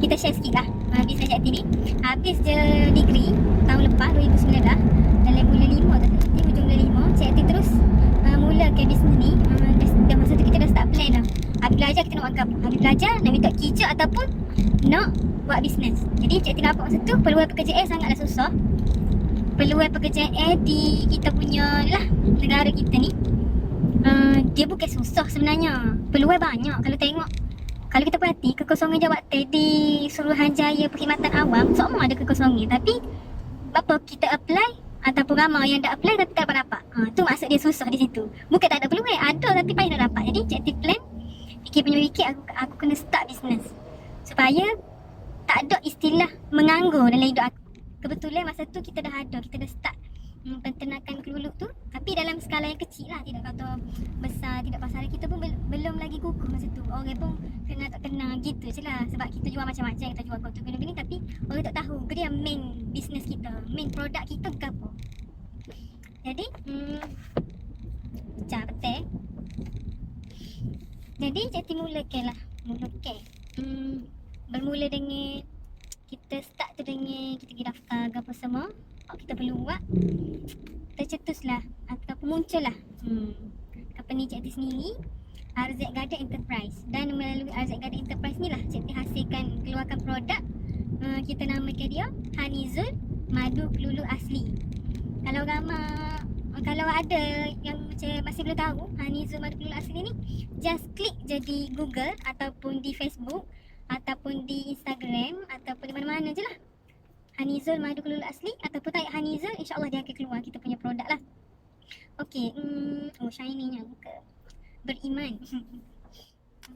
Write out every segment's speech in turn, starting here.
kita share sikit lah. Cik T ni Habis je degree tahun lepas 2019 Dalam bulan 5 tu Ni hujung bulan 5 Cik T terus uh, mulakan bisnes ni uh, dah, masa tu kita dah start plan dah Habis belajar kita nak buat apa Habis belajar nak minta kerja ataupun nak buat bisnes Jadi Cik T nampak masa tu peluang pekerjaan sangatlah susah. Peluang pekerjaan di kita punya lah negara kita ni uh, Dia bukan susah sebenarnya. Peluang banyak. Kalau tengok kalau kita perhati kekosongan jawatan di Suruhanjaya Perkhidmatan Awam semua ada kekosongan tapi apa kita apply ataupun ramai yang dah apply tapi tak dapat dapat. Ha, tu maksud dia susah di situ. Bukan tak ada peluang, ada tapi payah nak dapat. Jadi objective plan fikir punya fikir aku, aku kena start business supaya tak ada istilah menganggur dalam hidup aku. Kebetulan masa tu kita dah ada, kita dah start hmm, penternakan keluluk tu tapi dalam skala yang kecil lah tidak kata besar pasal kita pun bel- belum lagi kukuh masa tu. Orang pun kena tak kena gitu je lah. Sebab kita jual macam-macam kita jual kotor gini-gini tapi orang tak tahu. Ke dia main business kita main produk kita ke apa. Jadi hmm, pecah betul jadi jadi mulakan lah. Mulakan. Hmm, bermula dengan kita start tu dengan kita pergi daftar ke apa semua. Kita perlu buat tercetuslah ataupun muncullah hmm, company Cik T sendiri RZ Garden Enterprise. Dan melalui RZ Garden Enterprise ni lah Cik T hasilkan keluarkan produk uh, kita namakan dia Hanizul Madu Kelulu Asli. Kalau ramai kalau ada yang macam masih belum tahu Hanizul Madu Kelulu Asli ni just klik je di Google ataupun di Facebook ataupun di Instagram ataupun di mana-mana je lah. Hanizul Madu Kelulu Asli ataupun type Hanizul insyaAllah dia akan keluar kita punya produk lah Okay, hmm, oh shiny nya buka. Beriman.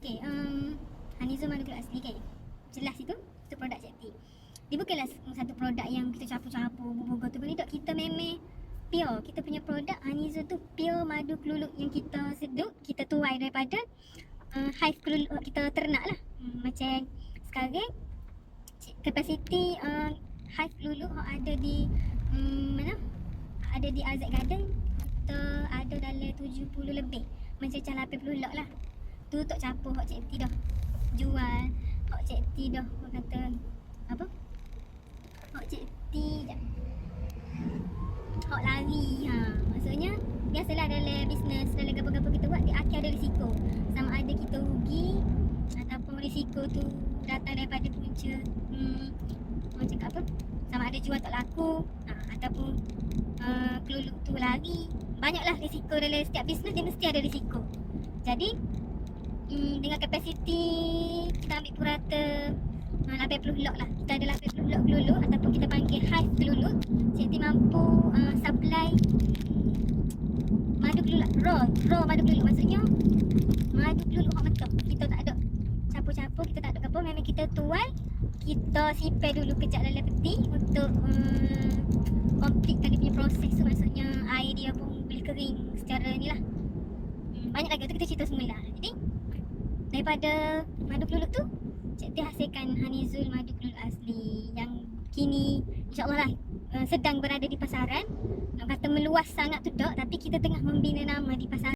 Okay, um, Hanizul Madu Kelulu Asli kan Jelas itu, itu produk T. Dia bukanlah satu produk yang kita capur-capur Bubur tu tak kita memang pure. Kita punya produk Hanizul tu pure madu kelulu yang kita sedut Kita tuai daripada uh, hive kelulu kita ternak lah. Hmm, Macam sekarang Kapasiti uh, hive lulu yang ada di um, mana? Ada di Azad Garden kita ada dalam 70 lebih. Macam macam 80 lot lah. Tu tak capur hok Cik T dah. Jual hok Cik T dah. Hok kata apa? Hok Cik T dah hok lari ha. Maksudnya biasalah dalam bisnes dalam apa-apa kita buat dia akan ada risiko. Sama ada kita rugi ataupun risiko tu datang daripada punca hmm, cakap apa? Sama ada jual tak laku ha, ataupun keluluk tu lari banyaklah risiko dalam setiap bisnes dia mesti ada risiko. Jadi um, dengan kapasiti kita ambil purata uh, 80 lot lah. Kita ada 80 lot keluluk ataupun kita panggil hive keluluk jadi mampu uh, supply madu keluluk raw raw madu keluluk maksudnya madu keluluk hot kita tak ada campur-campur kita tak ada apa memang kita tuai kita simpan dulu kejap dalam peti untuk um, completekan dia punya proses tu. Maksudnya air dia pun boleh kering secara ni lah. Hmm, banyak lagi tu kita cerita semula jadi daripada madu keluluk tu Cik T hasilkan Hanizul madu keluluk asli yang kini insyaAllah lah uh, sedang berada di pasaran. Nak kata meluas sangat tu tak tapi kita tengah membina nama di pasaran